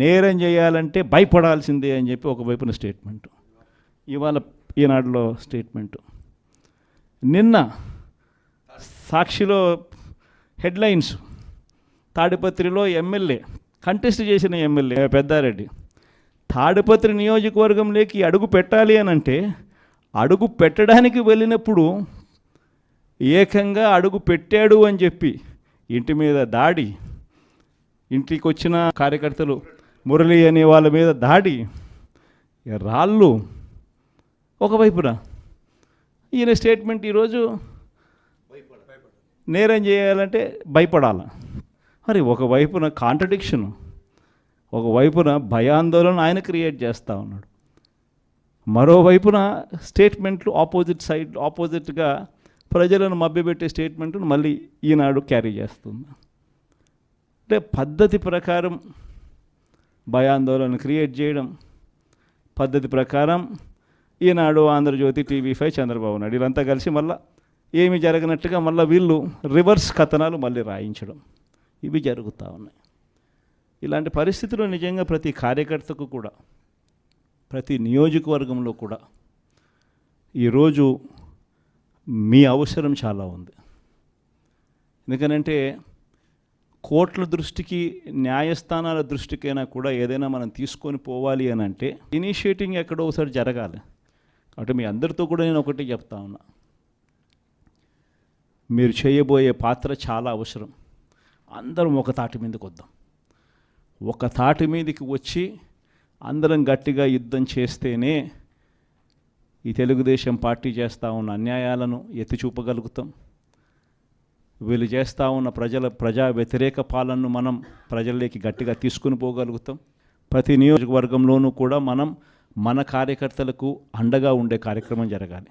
నేరం చేయాలంటే భయపడాల్సిందే అని చెప్పి ఒకవైపున స్టేట్మెంట్ ఇవాళ ఈనాడులో స్టేట్మెంటు నిన్న సాక్షిలో హెడ్లైన్స్ తాడిపత్రిలో ఎమ్మెల్యే కంటెస్ట్ చేసిన ఎమ్మెల్యే పెద్దారెడ్డి తాడిపత్రి నియోజకవర్గంలోకి అడుగు పెట్టాలి అని అంటే అడుగు పెట్టడానికి వెళ్ళినప్పుడు ఏకంగా అడుగు పెట్టాడు అని చెప్పి ఇంటి మీద దాడి ఇంటికి వచ్చిన కార్యకర్తలు మురళి అనే వాళ్ళ మీద దాడి. రాళ్ళు ఒకవైపున. ఈయన స్టేట్మెంట్ ఈరోజు నేరం చేయాలంటే భయపడాల. మరి ఒకవైపున కాంట్రడిక్షన్ ఒకవైపున భయాందోళన ఆయన క్రియేట్ చేస్తూ ఉన్నాడు. మరోవైపున స్టేట్మెంట్లు ఆపోజిట్ సైడ్ ఆపోజిట్గా ప్రజలను మభ్యపెట్టే స్టేట్మెంట్ను మళ్ళీ ఈనాడు క్యారీ చేస్తుంది. అంటే పద్ధతి ప్రకారం భయాందోళన క్రియేట్ చేయడం పద్ధతి ప్రకారం ఈనాడు ఆంధ్రజ్యోతి టీవీ ఫైవ్ చంద్రబాబు నాయుడు. వీళ్ళంతా కలిసి మళ్ళీ ఏమి జరగనట్టుగా మళ్ళీ వీళ్ళు రివర్స్ కథనాలు మళ్ళీ రాయించడం ఇవి జరుగుతూ ఉన్నాయి. ఇలాంటి పరిస్థితుల్లో నిజంగా ప్రతి కార్యకర్తకు కూడా ప్రతి నియోజకవర్గంలో కూడా ఈరోజు మీ అవసరం చాలా ఉంది. ఎందుకనంటే కోర్టుల దృష్టికి న్యాయస్థానాల దృష్టికైనా కూడా ఏదైనా మనం తీసుకొని పోవాలి అని అంటే ఇనిషియేటింగ్ ఎక్కడో ఒకసారి జరగాలి. కాబట్టి మీ అందరితో కూడా నేను ఒకటి చెప్తా ఉన్నా. మీరు చేయబోయే పాత్ర చాలా అవసరం. అందరం ఒక తాటి మీదకి వద్దాం. ఒక తాటి మీదకి వచ్చి అందరం గట్టిగా యుద్ధం చేస్తేనే ఈ తెలుగుదేశం పార్టీ చేస్తూ ఉన్న అన్యాయాలను ఎత్తి చూపగలుగుతాం. వీళ్ళు చేస్తూ ఉన్న ప్రజల ప్రజా వ్యతిరేక పాలనను మనం ప్రజల్లోకి గట్టిగా తీసుకుని పోగలుగుతాం. ప్రతి నియోజకవర్గంలోనూ కూడా మనం మన కార్యకర్తలకు అండగా ఉండే కార్యక్రమం జరగాలి.